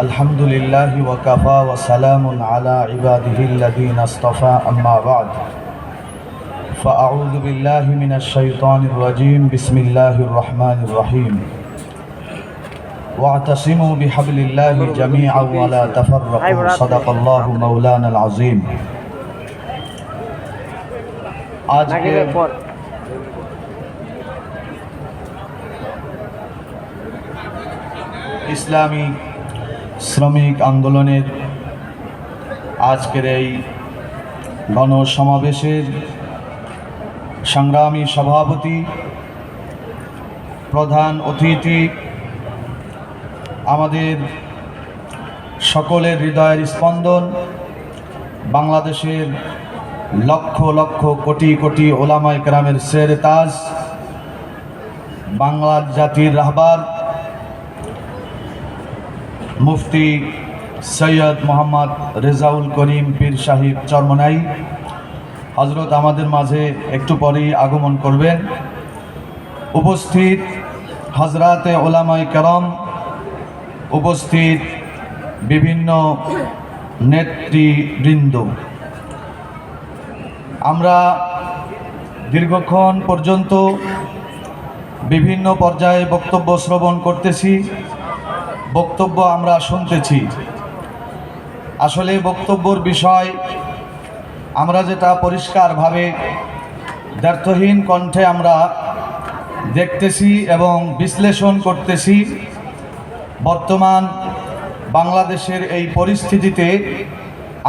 الحمد لله وكفى وسلام على عباده الذين اصطفى أما بعد فأعوذ بالله من الشيطان الرجيم بسم الله الرحمن الرحيم واعتصموا بحبل الله جميعا ولا تفرقوا صدق الله مولانا العظيم আজকে নাগিনের পর ইসলামী শ্রমিক আন্দোলনের আজকের এই গণসমাবেশের সংগ্রামী সভাপতি, প্রধান অতিথি, আমাদের সকলের হৃদয়ের স্পন্দন, বাংলাদেশের লক্ষ লক্ষ কোটি কোটি ওলামায় গ্রামের শের তাজ বাংলা জাতির রাহবার মুফতি সৈয়দ মোহাম্মদ রেজাউল করিম পীর সাহিব চরমনাই। হজরত আমাদের মাঝে একটু পরেই আগমন করবেন। উপস্থিত হজরাতে ওলামাই করম, উপস্থিত বিভিন্ন নেতৃবৃন্দ। আমরা দীর্ঘক্ষণ পর্যন্ত বিভিন্ন পর্যায়ে বক্তব্য শ্রবণ করতেছি। বক্তব্য আমরা শুনতেছি। আসলে বক্তব্যর বিষয় আমরা যেটা পরিষ্কারভাবে দ্ব্যর্থহীন কণ্ঠে আমরা দেখতেছি এবং বিশ্লেষণ করতেছি, বর্তমান বাংলাদেশের এই পরিস্থিতিতে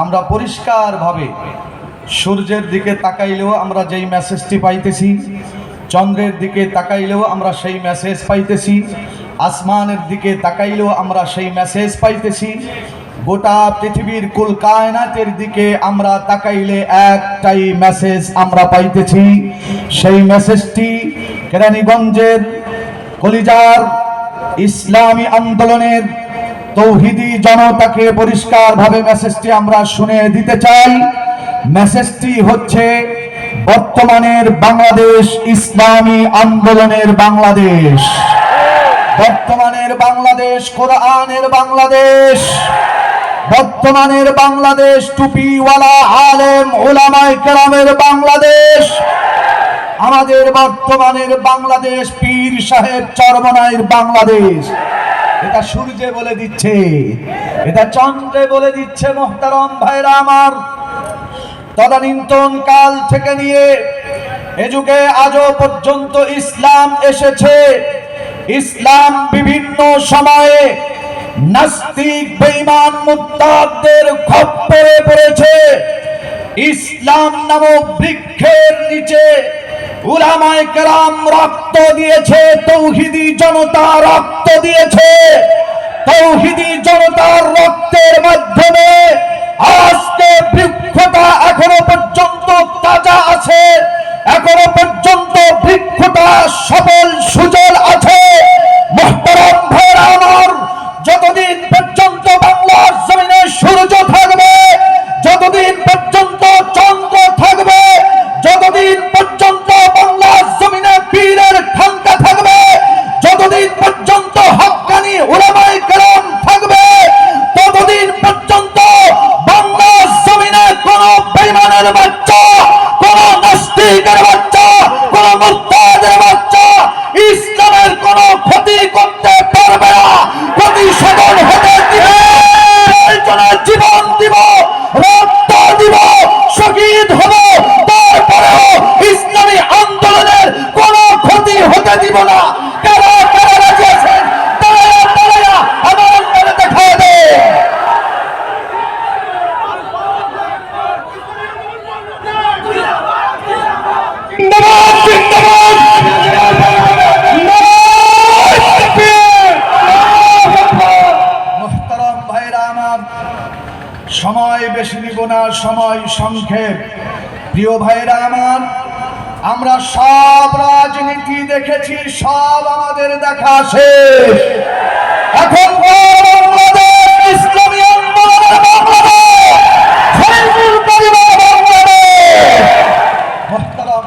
আমরা পরিষ্কারভাবে সূর্যের দিকে তাকাইলেও আমরা যেই মেসেজটি পাইতেছি, চন্দ্রের দিকে তাকাইলেও আমরা সেই মেসেজ পাইতেছি আসমানের দিকে তাকাইলেও আমরা সেই মেসেজ পাইতেছি। গোটা পৃথিবীর কুল কায়নাতের দিকে আমরা তাকাইলে একটাই মেসেজ আমরা পাইতেছি। সেই মেসেজটি কেরানীগঞ্জের কলিজার ইসলামী আন্দোলনের তৌহিদি জনতাকে পরিষ্কারভাবে মেসেজটি আমরা শুনে দিতে চাই। মেসেজটি হচ্ছে বর্তমানের বাংলাদেশ ইসলামী আন্দোলনের বাংলাদেশ। বর্তমানের বাংলাদেশ, কোরআনের বাংলাদেশ। বর্তমানের বাংলাদেশ, টুপিওয়ালা আলেম ওলামায় কেরামের বাংলাদেশ। আমাদের বর্তমানের বাংলাদেশ, পীর সাহেব চরমনাইয়ের বাংলাদেশ। এটা সূর্যে বলে দিচ্ছে, এটা চন্দ্রে বলে দিচ্ছে মোহতারম ভাইরা আমার। তদানীন্তন কাল থেকে নিয়ে এ যুগে আজও পর্যন্ত ইসলাম এসেছে। ইসলাম বিভিন্ন সময়ে নাস্তিক, বেঈমান মুত্তাদের খপ্পরে পড়েছে। ইসলাম নামক বৃক্ষের নিচে উলামায়ে কেরাম রক্ত দিয়েছে, তৌহিদি জনতা রক্ত দিয়েছে। তৌহিদি জনতার রক্তের মাধ্যমে হতে দিব না সময় বেশি নিব না সময় সংক্ষেপ। প্রিয় ভাইরা আমার আমরা সব রাজনীতি দেখেছি, সব আমাদের দেখা শেষ। এখন বাংলাদেশ, ইসলামী আন্দোলনের বাংলাদেশ।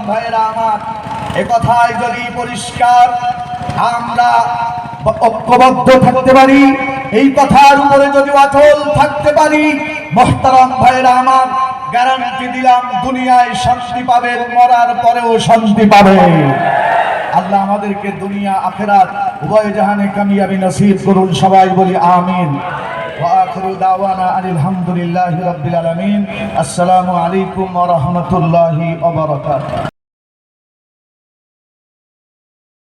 ভাইরা আমার, এ যদি পরিষ্কার আমরা ঐক্যবদ্ধ থাকতে পারি, এই কথার উপরে যদি অটল থাকতে পারি, মোহতারাম ভাইরা আমার গ্যারান্টি দিলাম দুনিয়ায় শান্তি পাবেন মরার পরেও শান্তি পাবে আল্লাহ আমাদেরকে দুনিয়া আখেরাত উভয় জাহানে কামিয়াবি নসিব করুন সবাই বলি আমিন وآخر دعوانا أن الحمد لله رب العالمين السلام عليكم ورحمة الله وبركاته